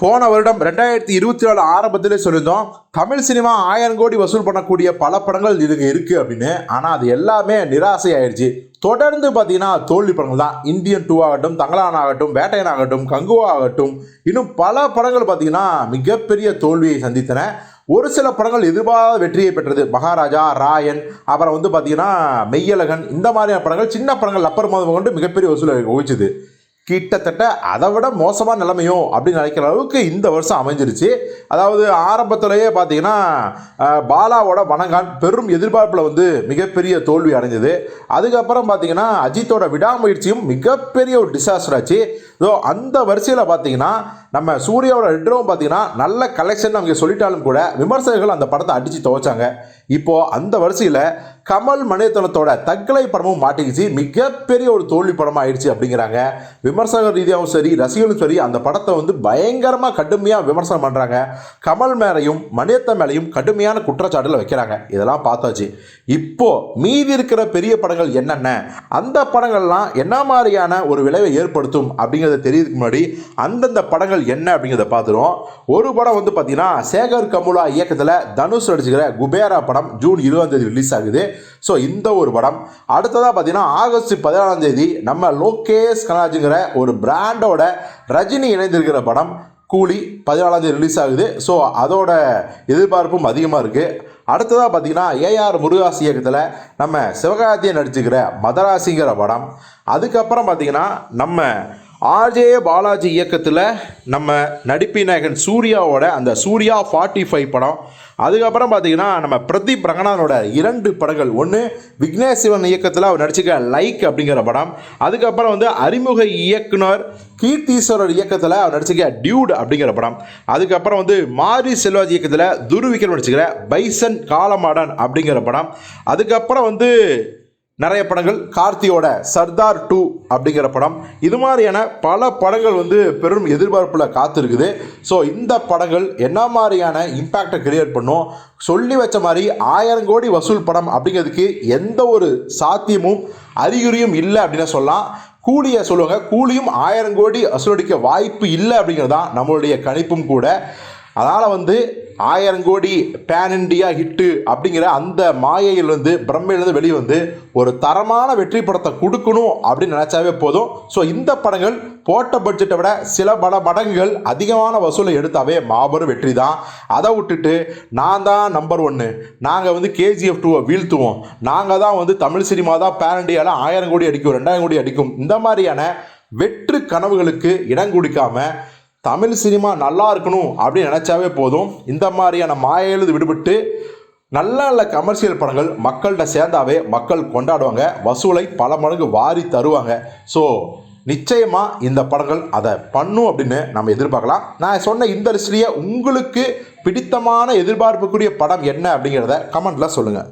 போன வருடம் ரெண்டாயிரத்தி இருபத்தி நாலு ஆரம்பத்திலே சொல்லியிருந்தோம் தமிழ் சினிமா ஆயிரம் கோடி வசூல் பண்ணக்கூடிய பல படங்கள் இதுக்கு இருக்குது அப்படின்னு. ஆனால் அது எல்லாமே நிராசை ஆயிடுச்சு தொடர்ந்து பார்த்தீங்கன்னா தோல்வி படங்கள் தான். இந்தியன் டூ ஆகட்டும் தங்களான ஆகட்டும் வேட்டையன் ஆகட்டும் கங்குவா ஆகட்டும் இன்னும் பல படங்கள் பார்த்தீங்கன்னா மிகப்பெரிய தோல்வியை சந்தித்தன. ஒரு சில படங்கள் எதிர்பாராத வெற்றியை பெற்றது. மகாராஜா ராயன் அப்புறம் வந்து பார்த்தீங்கன்னா மெய்யழகன் இந்த மாதிரியான படங்கள் சின்ன படங்கள் அப்பர் மாதம் கொண்டு மிகப்பெரிய வசூலை குவிச்சுது கிட்டத்தட்ட அதை விட மோசமாக நிலைமையும் அப்படின்னு நினைக்கிற அளவுக்கு இந்த வருஷம் அமைஞ்சிருச்சு. அதாவது ஆரம்பத்திலேயே பார்த்தீங்கன்னா பாலாவோட வனங்கான் பெரும் எதிர்பார்ப்பில் வந்து மிகப்பெரிய தோல்வி அடைஞ்சது. அதுக்கப்புறம் பார்த்தீங்கன்னா அஜித்தோட விடாமுயற்சியும் மிகப்பெரிய ஒரு டிசாஸ்டர் ஆச்சு. ஸோ அந்த வரிசையில் பார்த்தீங்கன்னா நம்ம சூர்யாவோட ரெட்ரோவும் பார்த்தீங்கன்னா நல்ல கலெக்ஷன் அவங்க சொல்லிட்டாலும் கூட விமர்சகர்கள் அந்த படத்தை அடித்து துவைச்சாங்க. இப்போது அந்த வரிசையில் கமல் மணியத்தனத்தோட தக்கலை படமும் மாட்டிக்கிச்சு. மிகப்பெரிய ஒரு தோல்வி படமாக ஆயிடுச்சு அப்படிங்கிறாங்க. விமர்சகர் ரீதியாகவும் சரி ரசிகர்களும் சரி அந்த படத்தை வந்து பயங்கரமாக கடுமையாக விமர்சனம் பண்ணுறாங்க கமல் மேலையும் மணியத்த மேலையும் கடுமையான குற்றச்சாட்டில் வைக்கிறாங்க. இதெல்லாம் பார்த்தாச்சு. இப்போ மீதி இருக்கிற பெரிய படங்கள் என்னென்ன? அந்த படங்கள்லாம் என்ன மாதிரியான ஒரு விளைவை ஏற்படுத்தும் அப்படிங்கிறத தெரியறதுக்கு முன்னாடி அந்தந்த படங்கள் என்ன அப்படிங்கிறத பார்த்துருவோம். ஒரு படம் வந்து பார்த்தீங்கன்னா சேகர் கமுலா இயக்கத்தில் தனுஷ் நடிச்சுக்கிற குபேரா படம் ஜூன் இருபதாம் தேதி ரிலீஸ் ஆகுது. ஸோ இந்த ஒரு படம். அடுத்ததாக பார்த்தீங்கன்னா ஆகஸ்ட் பதினாலாம் தேதி நம்ம லோகேஷ் கனாஜுங்கிற ஒரு பிராண்டோட ரஜினி இணைந்திருக்கிற படம் கூலி பதினாலாம் தேதி ரிலீஸ் ஆகுது. ஸோ அதோட எதிர்பார்ப்பும் அதிகமாக இருக்குது அடுத்ததாக பார்த்தீங்கன்னா ஏஆர் முருகாசி இயக்கத்தில் நம்ம சிவகார்த்தியை நடிச்சுக்கிற மதராசிங்கிற படம். அதுக்கப்புறம் பார்த்தீங்கன்னா நம்ம ஆர்ஜே பாலாஜி இயக்கத்தில் நம்ம நடிப்பிநாயகன் சூர்யாவோட அந்த சூர்யா ஃபார்ட்டி ஃபைவ் படம். அதுக்கப்புறம் பார்த்தீங்கன்னா நம்ம பிரதீப் ரங்கனானோட இரண்டு படங்கள். ஒன்று விக்னேஷ் சிவன் இயக்கத்தில் அவர் நடிச்சிருக்க லைக் அப்படிங்கிற படம். அதுக்கப்புறம் வந்து அறிமுக இயக்குனர் கீர்த்தீஸ்வரர் இயக்கத்தில் அவர் நடிச்சுக்க டியூட் அப்படிங்கிற படம். அதுக்கப்புறம் வந்து மாரி செல்வாஜ் இயக்கத்தில் துருவிக்கல் நடிச்சிக்கிற பைசன் காலமாடன் அப்படிங்கிற படம். அதுக்கப்புறம் வந்து நிறைய படங்கள். கார்த்தியோட சர்தார் டூ அப்படிங்கிற படம். இது மாதிரியான பல படங்கள் வந்து பெரும் எதிர்பார்ப்பில் காத்திருக்குது. ஸோ இந்த படங்கள் என்ன மாதிரியான இம்பேக்டை கிரியேட் பண்ணும்? சொல்லி வச்ச மாதிரி ஆயிரம் கோடி வசூல் படம் அப்படிங்கிறதுக்கு எந்த ஒரு சாத்தியமும் அறிகுறியும் இல்லை அப்படின்னு சொல்லலாம். கூலியை சொல்லுவாங்க. கூலியும் ஆயிரம் கோடி வசூலடிக்க வாய்ப்பு இல்லை அப்படிங்கிறது தான் நம்மளுடைய கணிப்பும் கூட. அதனால் வந்து ஆயிரம் கோடி பேன் இண்டியா ஹிட்டு அப்படிங்கிற அந்த மாயையிலிருந்து பிரம்மையிலிருந்து வெளியே வந்து ஒரு தரமான வெற்றி படத்தை கொடுக்கணும் அப்படின்னு நினச்சாவே போதும். ஸோ இந்த படங்கள் போட்ட பட்ஜெட்டை விட சில பல மடங்குகள் அதிகமான வசூலை எடுத்தாவே மாபெரும் வெற்றி தான். அதை விட்டுட்டு நான் தான் நம்பர் ஒன்று நாங்கள் வந்து கேஜிஎஃப் டூவை வீழ்த்துவோம். நாங்கள் தான் வந்து தமிழ் சினிமா தான் பேன் இண்டியாவில் ஆயிரம் கோடி அடிக்கும் ரெண்டாயிரம் கோடி அடிக்கும். இந்த மாதிரியான வெற்று கனவுகளுக்கு இடம் கொடுக்காம தமிழ் சினிமா நல்லா இருக்கணும் அப்படின்னு நினச்சாவே போதும். இந்த மாதிரியான மாயிலிருந்து விடுபட்டு நல்ல நல்ல கமர்ஷியல் படங்கள் மக்கள்கிட்ட சேர்ந்தாவே மக்கள் கொண்டாடுவாங்க. வசூலை பல மடங்கு வாரி தருவாங்க. ஸோ நிச்சயமாக இந்த படங்கள் அதை பண்ணும் அப்படின்னு நம்ம எதிர்பார்க்கலாம். நான் சொன்ன இந்த லிஸ்ட்லேயே உங்களுக்கு பிடித்தமான எதிர்பார்ப்புக்குரிய படம் என்ன அப்படிங்கிறத கமெண்ட்டில் சொல்லுங்கள்